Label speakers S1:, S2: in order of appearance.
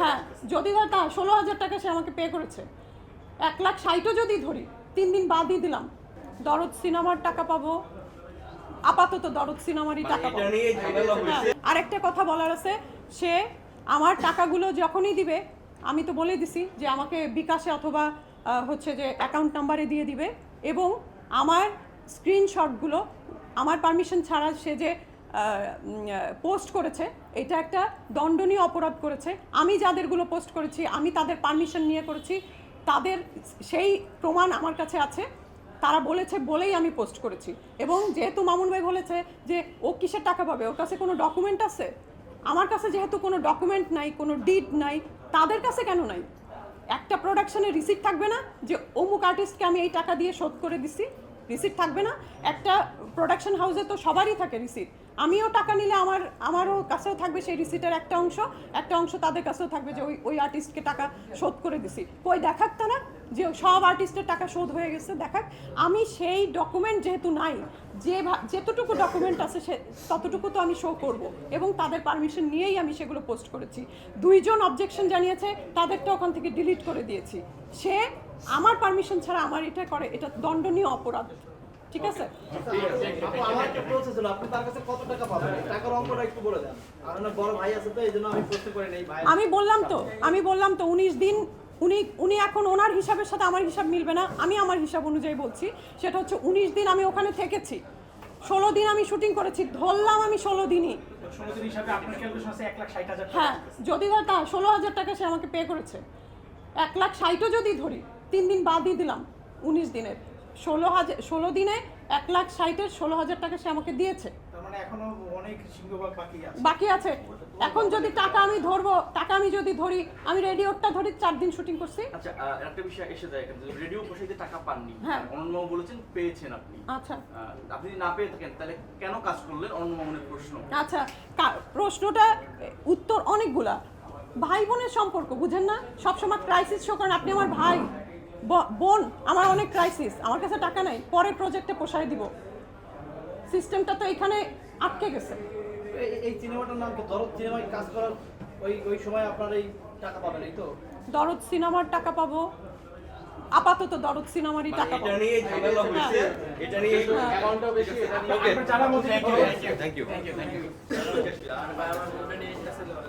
S1: হ্যাঁ যদি ধর তা ষোলো হাজার টাকা সে আমাকে পে করেছে। এক লাখ ষাটও যদি ধরি তিন দিন বাদই দিলাম দরদ সিনেমার টাকা পাবো আপাতত দরদ সিনেমারই টাকা পাবো। হ্যাঁ, আরেকটা কথা বলার আছে সে আমার টাকাগুলো যখনই দিবে আমি তো বলে দিছি যে আমাকে বিকাশে অথবা হচ্ছে যে অ্যাকাউন্ট নাম্বারে দিয়ে দিবে এবং আমার স্ক্রিনশটগুলো আমার পারমিশন ছাড়া সে যে পোস্ট করেছে। এটা একটা দণ্ডনীয় অপরাধ করেছে। আমি যাদেরগুলো পোস্ট করেছি, আমি তাদের পারমিশন নিয়ে করেছি, তাদের সেই প্রমাণ আমার কাছে আছে। তারা বলেছে, বলেই আমি পোস্ট করেছি। এবং যেহেতু মামুন ভাই বলেছে যে ও কিসের টাকা পাবে, ওর কাছে কোনো ডকুমেন্ট আছে? আমার কাছে যেহেতু কোনো ডকুমেন্ট নাই, কোনো ডিড নাই, তাদের কাছে কেন নাই? একটা প্রোডাকশনের রিসিপ্ট থাকবে না যে অমুক আর্টিস্টকে আমি এই টাকা দিয়ে শোধ করে দিছি রিসিপ্ট থাকবে না। একটা প্রোডাকশন হাউসে তো সবারই থাকে রিসিট আমিও টাকা নিলে আমার, আমারও কাছেও থাকবে সেই রিসিটের একটা অংশ। একটা অংশ তাদের কাছেও থাকবে যে ওই ওই আর্টিস্টকে টাকা শোধ করে দিছি। কই দেখাক তারা যে সব আর্টিস্টের টাকা শোধ হয়ে গেছে, দেখাক। আমি সেই ডকুমেন্ট যেহেতু নাই, যে যেতটুকু ডকুমেন্ট আছে সে, ততটুকু তো আমি শো করব এবং তাদের পারমিশন নিয়েই আমি সেগুলো পোস্ট করেছি। দুইজন অবজেকশন জানিয়েছে, তাদেরটা ওখান থেকে ডিলিট করে দিয়েছি। সে আমার পারমিশন ছাড়া আমার এটা করে, এটা দণ্ডনীয় অপরাধ। ঠিক আছে?
S2: আপু, আমার একটা প্রসেস হলো আপনি তার কাছে কত টাকা পাবেন? টাকার অঙ্কটা একটু বলে দেন। ওনার বড় ভাই আছে তো এই জন্য আমি প্রশ্ন করে নেই ভাই
S1: আমি বললাম তো আমি বললাম তো উনিশ দিন উনি উনি এখন ওনার হিসাবের সাথে আমার হিসাব মিলবে না আমি আমার হিসাব অনুযায়ী বলছি সেটা হচ্ছে উনিশ দিন আমি ওখানে থেকেছি। ষোলো দিন আমি শুটিং করেছি ধরলাম আমি ষোলো দিনই। হ্যাঁ যদি ধর তা ষোলো হাজার টাকা সে আমাকে পে করেছে। এক লাখ ষাটও যদি ধরি তিন দিন বাদই দিলাম উনিশ দিনের। ষোলো হাজার ষোলো দিনে এক লাখ ষাটের ষোলো হাজার টাকা সে আমাকে দিয়েছে।
S3: মানে এখনও অনেক বাকি আছে।
S1: এখন যদি টাকা আমি ধরবো টাকা আমি যদি ধরি আমি রেডিওটা ধরি চার দিন শুটিং করছি।
S4: আচ্ছা একটা বিষয় এসে যায় এখানে রেডিও বসে যে টাকা পাননি
S1: হ্যাঁ।
S4: অনন্যবাবু বলেছেন পেয়েছেন আপনি।
S1: আচ্ছা।
S4: আপনি না পেয়ে থাকেন তাহলে কেন কাজ করলেন অনন্যবাবুর প্রশ্ন?
S1: আচ্ছা প্রশ্নটা উত্তর অনেকগুলা। ভাই বোনের সম্পর্ক বুঝেন না? সবসময় ক্রাইসিস শো করেন আপনি আমার ভাই। বোন আমার অনেক ক্রাইসিস আমার কাছে টাকা নাই পরের প্রজেক্টে পোষায় দিব। সিস্টেমটা তো এখানে আটকে গেছে।
S2: এই- সিনেমাটার নাম কি? দরদ সিনেমায় কাজ করার ওই ওই সময় আপনার এই টাকা পাবেন এই তো?
S1: দরদ সিনেমার টাকা পাবো। আপাতত দরদ সিনেমারই টাকা
S4: এটা নিয়ে ঝামেলা হয়েছে। এটা নিয়ে অ্যাকাউন্টটা বেশি।
S3: আপনার জানার মধ্যে
S4: থ্যাংক ইউ থ্যাংক ইউ